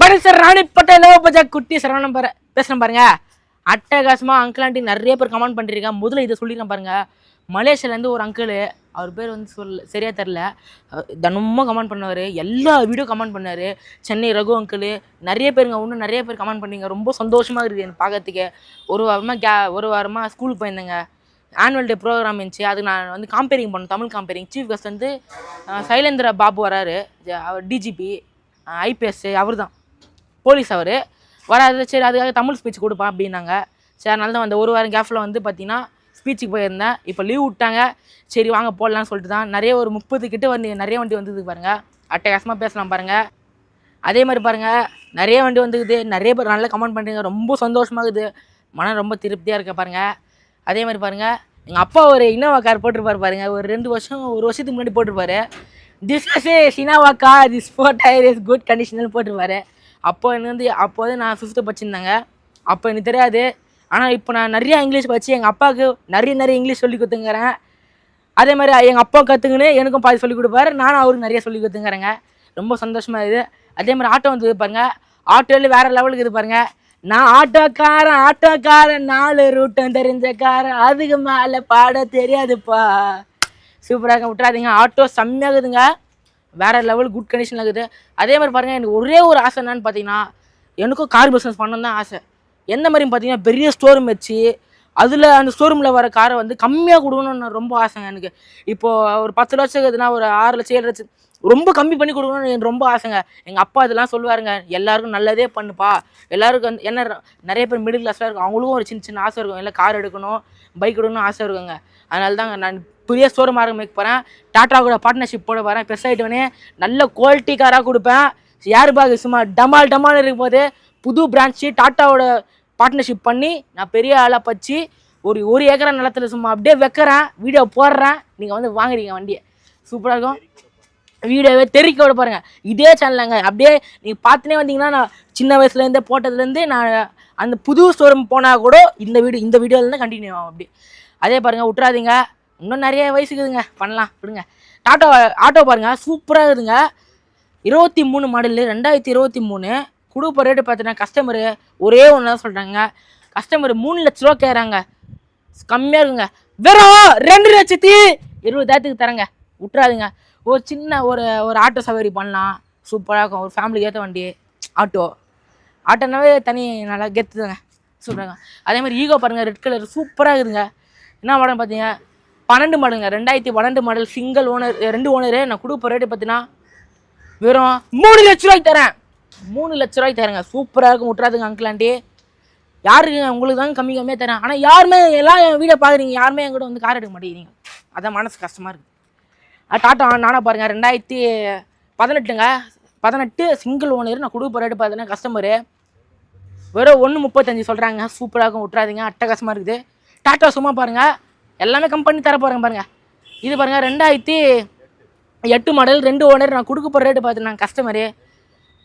But sir ராணிப்பட்ட லவ் பஜா குட்டி சரவணம் பாரு. பேசுகிறேன் பாருங்க. அட்டகாசமாக அங்கிள் ஆண்டி நிறைய பேர் கமெண்ட் பண்ணிருக்கேன் முதல்ல இதை சொல்லிடுறேன் பாருங்க. மலேசியாலேருந்து ஒரு அங்கிள் அவர் பேர் வந்து சொல் சரியாக தெரில தினமும் கமெண்ட் பண்ணார் எல்லா வீடியோ கமெண்ட் பண்ணார் சென்னை ரகு அங்கிள் நிறைய பேருங்க இன்னும் நிறைய பேர் கமெண்ட் பண்ணீங்க. ரொம்ப சந்தோஷமாக இருக்குது எனக்கு பார்க்கறதுக்கு. ஒரு வாரமாக கே ஒரு வாரமாக ஸ்கூலுக்கு போயிருந்தேங்க. ஆனுவல் டே ப்ரோக்ராம் இருந்துச்சு. அது நான் வந்து காம்பேரிங் பண்ணேன் தமிழ் காம்பேரிங் சீஃப் கெஸ்ட் வந்து சைலேந்திர பாபு வராரு. அவர் டிஜிபி ஐபிஎஸ் அவர் தான் போலீஸ் அவர். வராது சரி அதுக்காக தமிழ் ஸ்பீச் கொடுப்பான் அப்படின்னாங்க. சரி அதனால தான் அந்த ஒரு வாரம் கேஃபில் வந்து பார்த்தீங்கன்னா ஸ்பீச்சுக்கு போயிருந்தேன். இப்போ லீவ் விட்டாங்க. சரி வாங்க போடலான்னு சொல்லிட்டு தான் நிறைய ஒரு முப்பது கிட்ட வந்து நிறைய வண்டி வந்தது பாருங்கள் அட்டகாசமாக பேசலாம் பாருங்கள் அதே மாதிரி பாருங்கள் நிறைய வண்டி வந்துக்குது நிறைய பேர் நல்லா கமெண்ட் பண்ணுறீங்க ரொம்ப சந்தோஷமாகுது மனம் ரொம்ப திருப்தியாக இருக்க பாருங்கள் அதே மாதிரி பாருங்கள் எங்கள் அப்பா ஒரு இனோவா கார் போட்டிருப்பாரு பாருங்கள் ஒரு ரெண்டு வருஷம் ஒரு வருஷத்துக்கு முன்னாடி போட்டிருப்பாரு. This is Innova car this four tyre is good கண்டிஷனில் போட்டிருப்பாரு. அப்போ எனக்கு வந்து அப்போ வந்து நான் ஃபிஃப்த்து படிச்சிருந்தாங்க. அப்போ எனக்கு தெரியாது. ஆனால் இப்போ நான் நிறைய இங்கிலீஷ் படித்து எங்கள் அப்பாவுக்கு நிறைய நிறைய இங்கிலீஷ் சொல்லி கொடுத்துங்கிறேன். அதே மாதிரி எங்கள் அப்பா கற்றுக்குன்னு எனக்கும் பாதி சொல்லி கொடுப்பாரு. நானும் அவருக்கு நிறைய சொல்லி கொடுத்துங்கிறேங்க. ரொம்ப சந்தோஷமாக இருக்குது. அதே மாதிரி ஆட்டோ வந்து பாருங்க. ஆட்டோவில் வேறு லெவலுக்கு இது பாருங்க. நான் ஆட்டோக்காரன் ஆட்டோக்காரன் நாலு ரூட்டம் தெரிஞ்ச காரன். அதுக்கு மேலே பாட தெரியாதுப்பா. சூப்பராக விட்றாதீங்க ஆட்டோ செம்மையாகுதுங்க வேற லெவல் குட் கண்டிஷனில் இருக்குது. அதே மாதிரி பாருங்கள் எனக்கு ஒரே ஒரு ஆசை என்னன்னு பார்த்தீங்கன்னா எனக்கும் கார் பிஸ்னஸ் பண்ணணும் தான் ஆசை. எந்த மாதிரின்னு பார்த்தீங்கன்னா பெரிய ஸ்டோரூம் வச்சு அதில் அந்த ஸ்டோரூமில் வர காரை வந்து கம்மியாக கொடுக்கணும்னு ரொம்ப ஆசைங்க எனக்கு. இப்போது ஒரு பத்து லட்சம் இருக்குதுன்னா ஒரு ஆறு லட்சம் ஏழு லட்சம் ரொம்ப கம்மி பண்ணி கொடுக்கணும்னு எனக்கு ரொம்ப ஆசைங்க. எங்கள் அப்பா இதெல்லாம் சொல்லுவாருங்க எல்லாருக்கும் நல்லதே பண்ணுப்பா. எல்லாருக்கும் வந்து என்ன நிறைய பேர் மிடில் கிளாஸில் இருக்கும் அவங்களுக்கும் ஒரு சின்ன சின்ன ஆசை இருக்கும். இல்லை கார் எடுக்கணும் பைக் எடுக்கணும்னு ஆசை இருக்குங்க. அதனால தாங்க நான் பெரிய ஸ்டோர் ஆரம்பிக்க போகிறேன் டாட்டா கூட பார்ட்னர்ஷிப் போட போகிறேன் பெருசாகிட்டோடனே நல்ல குவாலிட்டி காராக கொடுப்பேன். ஏர் பேக் சும்மா டமால் டமால் இருக்கும் போது புது பிரான்ச்சு டாட்டாவோட பார்ட்னர்ஷிப் பண்ணி நான் பெரிய ஆளாக பச்சு ஒரு ஒரு ஏக்கரா நிலத்துல சும்மா அப்படியே வைக்கிறேன். வீடியோ போடுறேன். நீங்கள் வந்து வாங்குறீங்க வண்டியை. சூப்பராக இருக்கும். வீடியோவே தெரிவிக்க விட பாருங்கள் இதே சேனலுங்க அப்படியே நீங்கள் பார்த்துனே வந்தீங்கன்னா நான் சின்ன வயசுலேருந்தே போட்டதுலேருந்து நான் அந்த புது ஷோரூம் போனால் கூட இந்த வீடியோ இந்த வீடியோலேருந்து கண்டினியூ ஆகும் அப்படி. அதே பாருங்கள் விட்றாதீங்க இன்னும் நிறைய வயசுக்குதுங்க பண்ணலாம். விடுங்க. டாட்டோ ஆட்டோ பாருங்க. சூப்பராக இருக்குதுங்க. இருபத்தி மூணு மாடலு ரெண்டாயிரத்தி இருபத்தி மூணு. கொடுப்ப ரேட்டு பார்த்தீங்கன்னா கஸ்டமரு ஒரே ஒன்று தான் சொல்கிறாங்க கஸ்டமர் மூணு லட்ச ரூபா கேட்குறாங்க கம்மியாக இருக்குங்க. வெறும் ரெண்டு லட்சத்தி இருபதாயிரத்துக்கு தரேங்க. விட்றாதுங்க ஒரு சின்ன ஒரு ஒரு ஆட்டோ சவாரி பண்ணலாம். சூப்பராக இருக்கும். ஒரு ஃபேமிலிக்கு ஏற்ற வண்டி ஆட்டோ ஆட்டோனாவே தனி நல்லா கெத்துதுங்க சூப்பராங்க அதே மாதிரி ஈகோ பாருங்கள் ரெட் கலர் சூப்பராக இருக்குதுங்க. என்ன மாடல் பார்த்தீங்க? பன்னெண்டு மாடலுங்க ரெண்டாயிரத்தி பன்னெண்டு மாடல் சிங்கிள் ஓனர் ரெண்டு ஓனரு நான் கொடுப்ப ரேட்டு பார்த்தீங்கன்னா வெறும் மூணு லட்ச ரூபாய்க்கு தரேன். மூணு லட்ச ரூபாய்க்கு தரேங்க. சூப்பராக இருக்கும். விட்றாதுங்க அங்கிளாண்டி யாருக்குங்க உங்களுக்கு தாங்க கம்மி கம்மியாக தரேன். ஆனால் யாருமே எல்லாம் என் வீடை பார்க்குறீங்க யாருமே என்கூட வந்து கார் எடுக்க மாட்டேங்கிறீங்க. அதான் மனசு கஷ்டமாக இருக்குது அது டாட்டா நானாக பாருங்கள் ரெண்டாயிரத்தி பதினெட்டுங்க. பதினெட்டு சிங்கிள் ஓனர் நான் கொடுக்க ரேட்டு பார்த்தீங்கன்னா கஸ்டமரு வெறும் ஒன்று முப்பத்தஞ்சு சொல்கிறாங்க சூப்பராக இருக்கும். விட்றாதீங்க அட்டகாசமாக இருக்குது. டாட்டா சும்மா பாருங்கள் எல்லாமே கம்பெனி தர போகிறேங்க பாருங்கள் இது பாருங்கள் ரெண்டாயிரத்தி எட்டு மாடல் ரெண்டு ஓனர் நான் கொடுக்க போகிற ரேட்டு பார்த்தீங்கன்னா கஸ்டமரு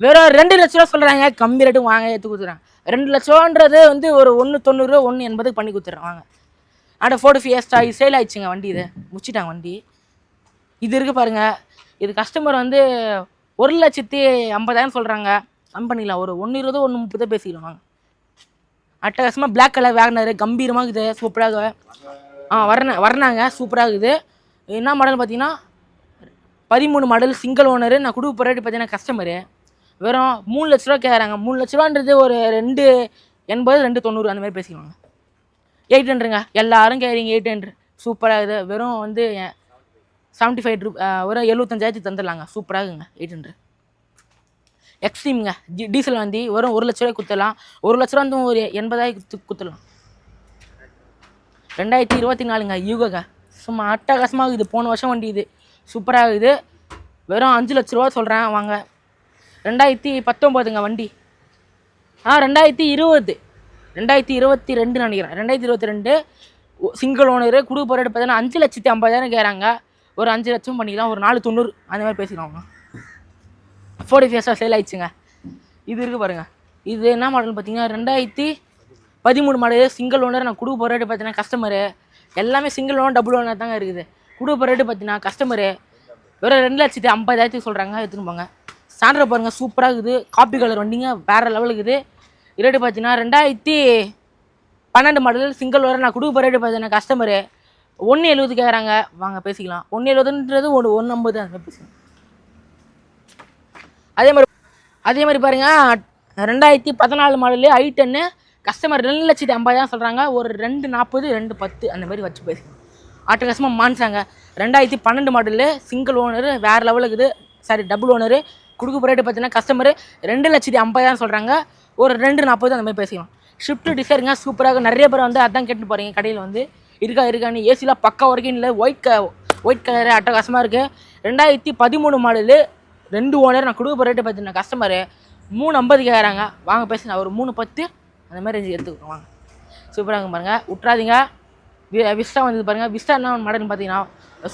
வெறும் ரெண்டு லட்ச ரூபா சொல்கிறாங்க கம்மி ரேட்டு வாங்க எடுத்து கொடுத்துட்றேன் ரெண்டு லட்சம்ன்றது வந்து ஒரு ஒன்று தொண்ணூறுரூவா ஒன்று எண்பதுக்கு பண்ணி கொடுத்துட்றேன் வாங்க. ஆட ஃபோர்டு ஃபியஸ்டா இது சேல் ஆயிடுச்சுங்க வண்டி இது. முடிச்சிட்டாங்க வண்டி. இது இருக்குது பாருங்க இது கஸ்டமர் வந்து ஒரு லட்சத்தி ஐம்பதாயிரம் சொல்கிறாங்க கம்பெனியில் ஒரு ஒன்று இருபது ஒன்று முப்பது பேசிக்கலாம் வாங்க. அட்டகாசமாக பிளாக் கலர் வேகனர் கம்பீரமாக இருக்குது சூப்பராக ஆ வரண வரணாங்க. சூப்பராக இருக்குது. என்ன மாடல் பார்த்தீங்கன்னா பதிமூணு மாடல் சிங்கிள் ஓனரு நான் கொடுக்க போகிற ரேட்டு பார்த்தீங்கன்னா கஸ்டமரு வெறும் மூணு லட்ச ரூபா கேட்குறாங்க மூணு லட்ச ரூபான்றது ஒரு ரெண்டு எண்பது ரெண்டு தொண்ணூறு அந்த மாதிரி பேசிக்கலாங்க எயிட் ஹண்ட்ருங்க எல்லாரும் கேட்குறீங்க எயிட் ஹண்ட்ரட் சூப்பராக இது வெறும் வந்து செவன்ட்டி ஃபைவ் ரூ வெறும் எழுபத்தஞ்சாயிரத்துக்கு தந்துடலாங்க. சூப்பராக இருக்குங்க எயிட் ஹண்ட்ரட் எக்ஸ்ட்ரீம்ங்க டீசல் வண்டி வரும் ஒரு லட்ச ரூபாய் குத்தலாம். ஒரு லட்ச ரூபா வந்து ஒரு எண்பதாயிரத்து குத்தலாம். ரெண்டாயிரத்தி இருபத்தி நாலுங்க யூகங்க சும்மா அட்டகாசமாக இருக்குது. போன வருஷம் வண்டி இது. சூப்பராக இது வெறும் அஞ்சு லட்ச ரூபா சொல்கிறேன் வாங்க. ரெண்டாயிரத்தி பத்தொம்போதுங்க வண்டி. ஆ ரெண்டாயிரத்தி இருபது. ரெண்டாயிரத்தி இருபத்தி ரெண்டு நினைக்கிறேன். ரெண்டாயிரத்தி இருபத்தி ரெண்டு சிங்கிள் ஓனரு குடு போகிற பார்த்தீங்கன்னா அஞ்சு லட்சத்தி ஐம்பதாயிரம் கேட்குறாங்க. ஒரு அஞ்சு லட்சம் பண்ணிக்கலாம் ஒரு நாலு தொண்ணூறு. அந்த மாதிரி பேசிக்கலாம் ஃபோர்டி ஃபேஸாக சேல் ஆயிடுச்சுங்க. இது இருக்குது பாருங்கள் இது என்ன மாடல் பார்த்தீங்கன்னா ரெண்டாயிரத்தி பதிமூணு மாடல் சிங்கிள் ஓனர் நான் கொடுக்க போகிற ரேட்டு பார்த்தீங்கன்னா கஸ்டமரு எல்லாமே சிங்கிள் ஓனர் டபுள் ஓனர் தாங்க இருக்குது. கொடுக்க போகிற ரேட்டு பார்த்தீங்கன்னா கஸ்டமரு வெறும் ரெண்டு லட்சத்தி ஐம்பதாயிரத்துக்கு சொல்கிறாங்க எடுத்துன்னு போங்க. சாண்டர் பாருங்கள் சூப்பராக இருக்குது. காப்பி கலர் வண்டிங்க வேறு லெவலுக்கு இருக்குது. ரேட்டு பார்த்தீங்கன்னா ரெண்டாயிரத்தி பன்னெண்டு மாடல் சிங்கிள் வர நான் கொடுக்க ரேட்டு பார்த்தீங்கன்னா கஸ்டமரு ஒன்று எழுபது கேட்குறாங்க வாங்க பேசிக்கலாம். ஒன்று எழுபதுன்றது ஒன்று ஒன்று ஐம்பது தான். மாதிரி பேசிக்கலாம் அதே மாதிரி அதே மாதிரி பாருங்க ரெண்டாயிரத்தி பதினாலு மாடலு ஐ டென்னு கஸ்டமர் ரெண்டு லட்சத்தி ஐம்பதாயிரம் சொல்கிறாங்க ஒரு ரெண்டு நாற்பது ரெண்டு பத்து அந்த மாதிரி வச்சு போய் ஆட்டு கஷ்டமாக ரெண்டாயிரத்தி பன்னெண்டு மாடலு சிங்கிள் ஓனர் வேறு லெவலுக்கு இது சாரி டபுள் ஓனரு கொடுக்க ரேட்டு பார்த்தீங்கன்னா கஸ்டமர் ரெண்டு லட்சத்தி ஐம்பதாயிரம் சொல்கிறாங்க ஒரு ரெண்டு நாற்பது அந்த மாதிரி பேசிக்கலாம். ஷிஃப்ட் டிசைருங்க சூப்பராக நிறைய பேர் வந்து அதான் கேட்டு போகிறீங்க கடையில் வந்து. இருக்கா இருக்கான்னு ஏசிலாம் பக்கா வரைக்கும் இல்லை. ஒயிட் க ஒயிட் கலரு அட்டகாசமாக இருக்குது ரெண்டாயிரத்தி பதிமூணு மாடலு ரெண்டு ஓனர் நான் கொடுக்க ரேட்டு பார்த்தீங்கன்னா கஸ்டமரு மூணு ஐம்பது கேட்குறாங்க வாங்க பேசுங்க. ஒரு மூணு பத்து அந்த மாதிரி ரேஞ்சு எடுத்துக்கிறோம். வாங்க சூப்பராக இருக்கும் பாருங்கள் விட்றாதீங்க வி- விஸ்டா வந்தது பாருங்கள் விஸ்டா என்ன மாடல்னு பார்த்தீங்கன்னா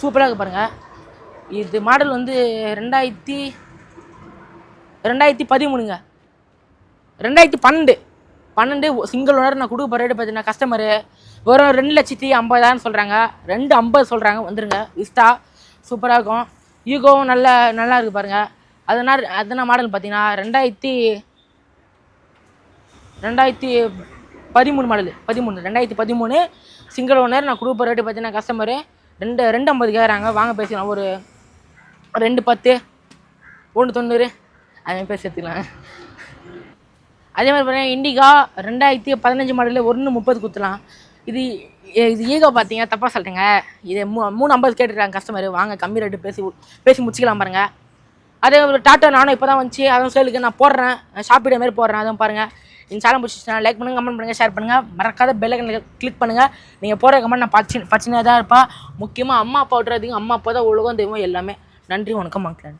சூப்பராக இருக்கு பாருங்கள் இது மாடல் வந்து ரெண்டாயிரத்தி ரெண்டாயிரத்தி பதிமூணுங்க. ரெண்டாயிரத்தி பன்னெண்டு. பன்னெண்டு சிங்கிள் ஓனர் நான் கொடுக்க ரேட்டு பார்த்தீங்கன்னா கஸ்டமரு வெறும் ரெண்டு லட்சத்தி ஐம்பதாயிரம் சொல்கிறாங்க ரெண்டு ஐம்பது சொல்கிறாங்க வந்துடுங்க விஸ்டா சூப்பராக இருக்கும். ஈகோவும் நல்ல நல்லா இருக்குது பாருங்கள் அதனால் அதனால் மாடல் பார்த்தீங்கன்னா ரெண்டாயிரத்தி ரெண்டாயிரத்தி பதிமூணு மாடல் பதிமூணு ரெண்டாயிரத்தி பதிமூணு. சிங்கிள் ஓனர் நான் கொடுக்க ரேட்டு பார்த்தீங்கன்னா கஸ்டமரு ரெண்டு ரெண்டு ஐம்பது கேட்குறாங்க வாங்க பேசிக்கலாம். ஒரு ரெண்டு பத்து ஒன்று தொண்ணூறு. அது பேசி எடுத்துக்கலாம் அதே மாதிரி பார்த்தீங்கன்னா இண்டிகா ரெண்டாயிரத்தி பதினஞ்சு மாடலில் ஒன்று முப்பது கொடுத்துலாம் இது இது ஈகோ பார்த்தீங்க தப்பாக சொல்கிறீங்க இது மூ மூணு ஐம்பது கேட்டுருக்காங்க கஸ்டமர் வாங்க கம்மி ரேட்டு பேசி பேசி முடிச்சிக்கலாம் பாருங்கள் அதே ஒரு டாட்டா நானும் இப்போ தான் வந்துச்சு. அதுவும் சேலுக்கு நான் போடுறேன். ஷாப்பிடே மாதிரி போடுறேன். அதுவும் பாருங்கள் இந்த சேனல் பிடிச்சிச்சுனா லைக் பண்ணுங்கள் கமெண்ட் பண்ணுங்கள் ஷேர் பண்ணுங்கள் மறக்காத பெல்லைக்கன் கிளிக் பண்ணுங்கள் நீங்கள் போகிற கமெண்ட் நான் பச்சு பச்சினே தான் இருப்பேன். முக்கியமாக அம்மா அப்பா விட்றதுக்கு அம்மா அப்பா தான் உலகம் தெய்வம் எல்லாமே. நன்றி வணக்கம் மக்கள்.